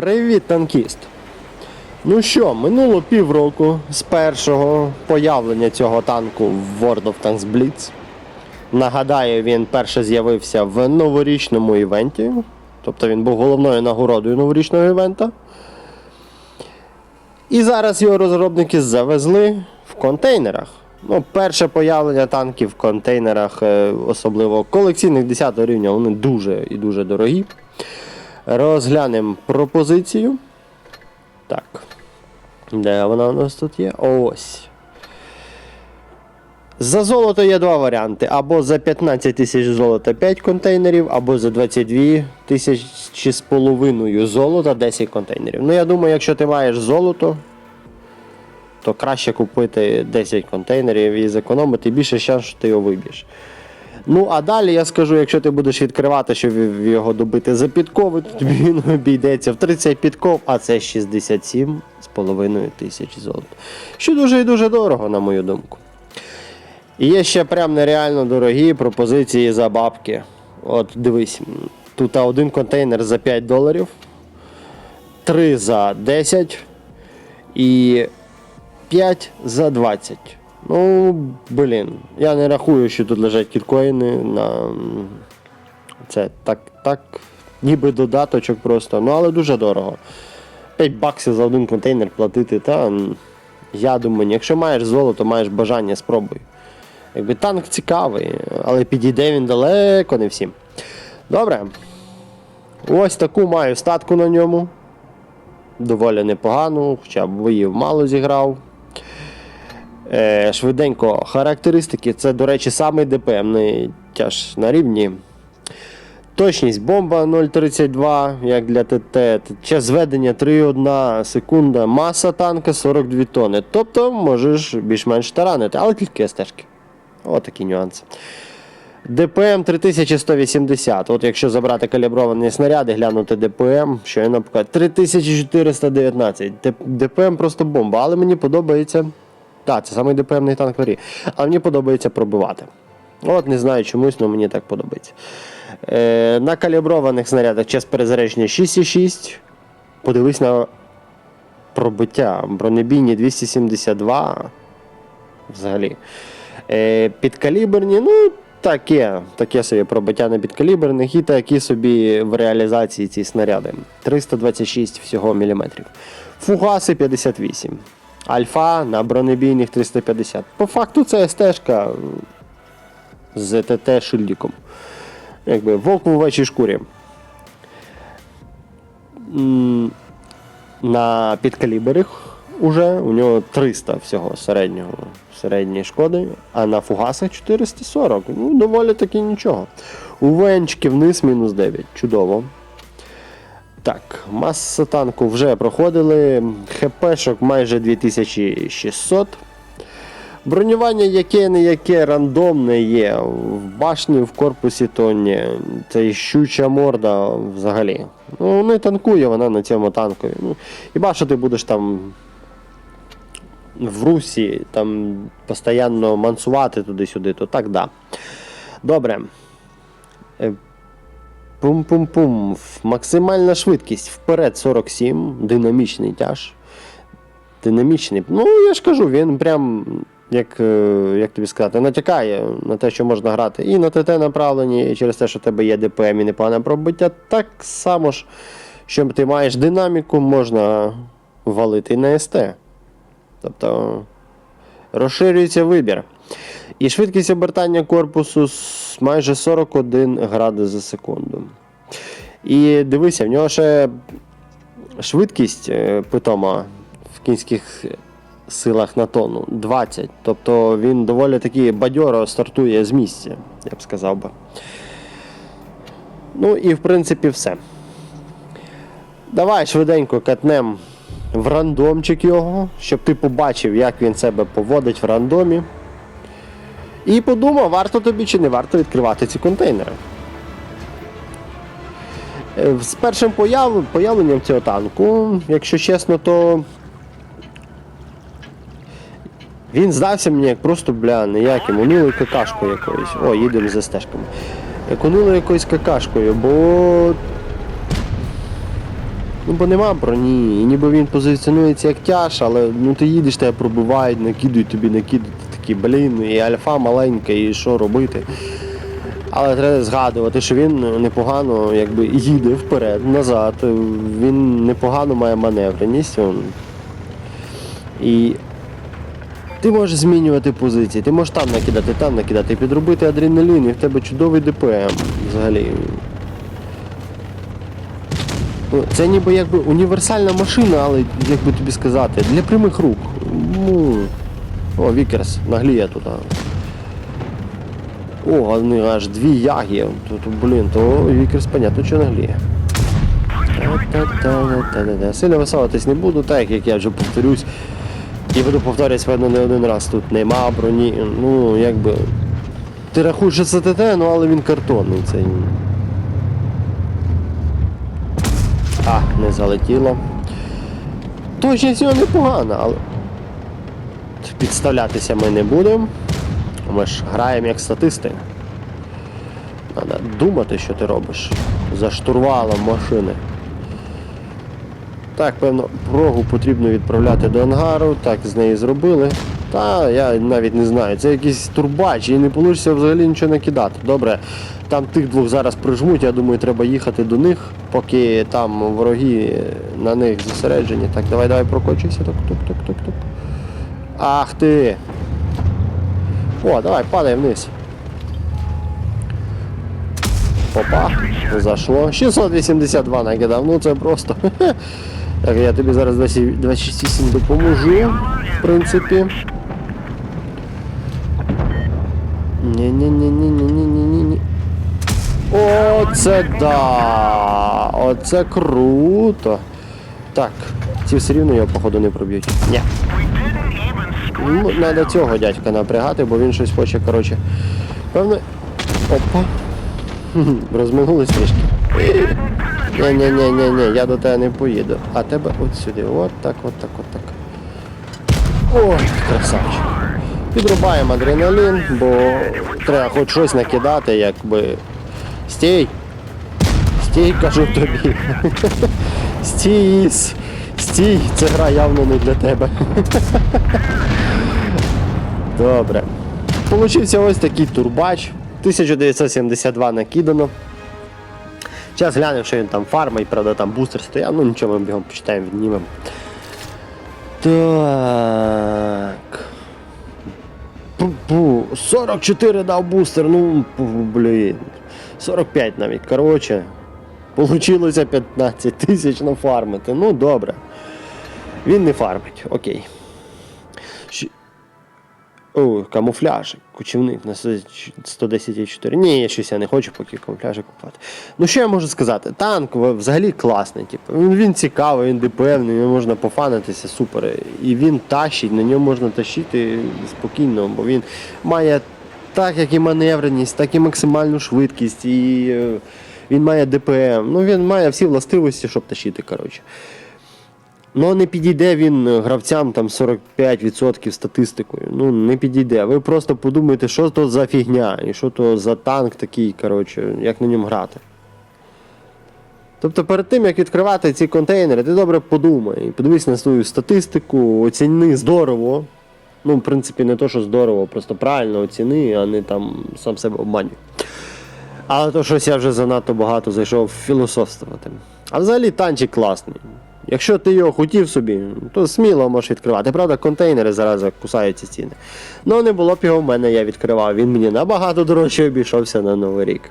Привіт, танкіст! Ну що, минуло півроку з першого появлення цього танку в World of Tanks Blitz. Нагадаю, він перше з'явився в новорічному івенті. Тобто він був головною нагородою новорічного івента. І зараз його розробники завезли в контейнерах. Ну, перше появлення танків в контейнерах, е, особливо колекційних 10 рівня, вони дуже і дуже дорогі. Розглянемо пропозицію. Так. Де вона у нас тут є? Ось. За золото є два варіанти. Або за 15 тисяч золота 5 контейнерів, або за 22 тисячі з половиною золота 10 контейнерів. Ну, я думаю, якщо ти маєш золото, то краще купити 10 контейнерів і зекономити більше шанс, що ти його виб'єш. Ну, а далі я скажу, якщо ти будеш відкривати, щоб його добити за підкови, то тобі він обійдеться в 30 підков, а це 67 з половиною тисяч золота. Що дуже і дуже дорого, на мою думку. І є ще прям нереально дорогі пропозиції за бабки. От дивись, тут один контейнер за 5 доларів, 3 за 10 і 5 за 20. Ну, блін, я не рахую, що тут лежать кіткоїни на це так, так, ніби додаточок просто, ну але дуже дорого. 5 баксів за один контейнер платити, та я думаю, якщо маєш золото, маєш бажання, спробуй. Якби танк цікавий, але підійде він далеко не всім. Добре. Ось таку маю статку на ньому. Доволі непогану, хоча б боїв мало зіграв. Е, швиденько характеристики. Це, до речі, самий ДПМний тяж на рівні. Точність бомба 0,32, як для ТТ. Час зведення 3,1 секунда. Маса танка 42 тонни. Тобто можеш більш-менш таранити, але тільки стежки. Отакі нюанси. ДПМ 3180. От якщо забрати калібровані снаряди, глянути ДПМ, що я наприклад, 3419. ДПМ просто бомба, але мені подобається. Так, це самий ДПМний танк в грі. Але мені подобається пробивати. От не знаю чомусь, але мені так подобається. Е, на каліброваних снарядах час перезарядження 6,6. Подивись на пробиття. Бронебійні 272. Взагалі. Е, підкаліберні, ну, таке, таке собі пробиття на підкаліберних і такі собі в реалізації ці снаряди. 326 всього міліметрів. Фугаси 58. Альфа на бронебійних 350. По факту це СТ-шка з ТТ шильдиком. Якби вовк в овечій шкурі. На підкаліберах уже у нього 300 всього середнього середньої шкоди, а на фугасах 440. Ну, доволі таки нічого. У венчики вниз мінус 9. Чудово. Так, маса танку вже проходили. ХПшок майже 2600. Бронювання яке не яке рандомне є. В башні, в корпусі то. Це щуча морда взагалі. Ну, не танкує вона на цьому танкові. Ну, хіба що ти будеш там в русі там постійно мансувати туди-сюди, то так да. Добре. Пум-пум-пум. Максимальна швидкість вперед 47, динамічний тяж. Динамічний. Ну, я ж кажу, він прям, як, е, як тобі сказати, натякає на те, що можна грати і на ТТ направлені, і через те, що в тебе є ДПМ і непогане пробиття, так само ж, що ти маєш динаміку, можна валити і на СТ. Тобто розширюється вибір. І швидкість обертання корпусу майже 41 градус за секунду. І дивися, в нього ще швидкість е, питома в кінських силах на тонну 20. Тобто він доволі таки бадьоро стартує з місця, я б сказав би. Ну і в принципі все. Давай швиденько катнем в рандомчик його, щоб ти побачив, як він себе поводить в рандомі. І подумав, варто тобі чи не варто відкривати ці контейнери. Е, З першим появ... появленням цього танку, якщо чесно, то він здався мені як просто, бля, ніяким, унилою какашкою якоюсь. О, їдемо за стежками. Як унилою якоюсь какашкою, бо Ну бо нема броні, і ніби він позиціонується як тяж, але ну ти їдеш, тебе пробивають, накидують тобі, накидують такий, блін, і альфа маленька, і що робити. Але треба згадувати, що він непогано якби, їде вперед, назад, він непогано має маневреність. І ти можеш змінювати позиції, ти можеш там накидати, там накидати, підробити адреналін, і в тебе чудовий ДПМ взагалі. Ну, Це ніби якби універсальна машина, але як би тобі сказати, для прямих рук. Ну, о, Вікерс, нагліє туди. О, вони аж дві яги. Тут, блін, то Вікерс, понятно, що нагліє. Сильно висовуватись не буду, так як я вже повторюсь. І буду повторюватись, певно, не один раз. Тут нема броні. Ну, якби. Ти рахуєш, що це ТТ, ну але він картонний цей. А, не залетіло. Точність його непогана, але. Підставлятися ми не будемо. Ми ж граємо як статисти. Треба думати, що ти робиш. За штурвалом машини. Так, певно, прогу потрібно відправляти до ангару, так з неї зробили. Та я навіть не знаю, це якийсь турбач і не вийде взагалі нічого накидати. Добре, там тих двох зараз прижмуть, я думаю, треба їхати до них, поки там вороги на них зосереджені. Так, давай, давай прокочуйся. Тук, тук, тук, тук, тук. Ах ти! О, давай, падай вниз. Опа, зашло. 682 накидав, ну це просто. Так, я тобі зараз 20 268 допоможу, в принципі. Ні-ні-ні-ні-ні-ні-ні-ні. Оце да! Оце круто. Так, ці все рівно його, походу, не проб'ють. Ні. Ну, треба цього дядька напрягати, бо він щось хоче, коротше. Певно. Опа. Розминулись трішки. Ні-ні-ні-ні-ні, я до тебе не поїду. А тебе от сюди. От так, от так, от так. Ой, красавчик. Підрубаємо адреналін, бо треба хоч щось накидати, якби. Стій! Стій, кажу тобі. Стій! Стій! Це гра явно не для тебе. Добре. Получився ось такий турбач. 1972 накидано. Зараз глянемо, що він там фармить, правда там бустер стояв, ну нічого ми бігом почитаємо, віднімемо. Так. Пу-пу, 44 дав бустер, ну блін. 45 навіть. Коротше. Получилося 15 тисяч нафармити. Ну добре. Він не фармить, окей. Щ- О, камуфляж, кучівник на 110,4. Ні, я щось я не хочу поки камуфляжі купувати. Ну що я можу сказати? Танк взагалі класний. Типу. Він, цікавий, він депевний, його можна пофанитися, супер. І він тащить, на ньому можна тащити спокійно, бо він має так, як і маневреність, так і максимальну швидкість, і е, він має ДПМ. Ну він має всі властивості, щоб тащити. коротше. Ну, не підійде він гравцям там 45% статистикою. Ну, не підійде. Ви просто подумайте, що то за фігня, і що то за танк такий, коротше, як на ньому грати. Тобто перед тим, як відкривати ці контейнери, ти добре подумай, подивись на свою статистику, оціни здорово. Ну, в принципі, не то, що здорово, просто правильно оціни, а не там сам себе обманюй. Але то щось я вже занадто багато зайшов філософствувати. А взагалі танчик класний. Якщо ти його хотів собі, то сміло можеш відкривати. Правда, контейнери зараз кусають ці ціни. Ну не було б його в мене, я відкривав. Він мені набагато дорожче обійшовся на Новий рік.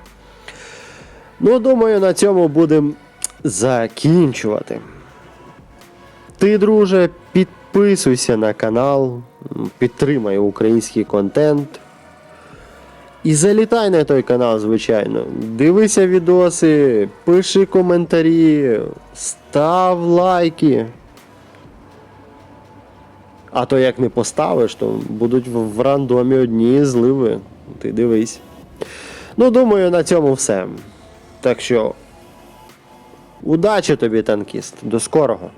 Ну, думаю, на цьому будемо закінчувати. Ти, друже, підписуйся на канал, підтримай український контент. І залітай на той канал, звичайно. Дивися відоси, пиши коментарі, став лайки. А то як не поставиш, то будуть в, рандомі одні зливи. Ти дивись. Ну, думаю, на цьому все. Так що. Удачі тобі, танкіст. До скорого.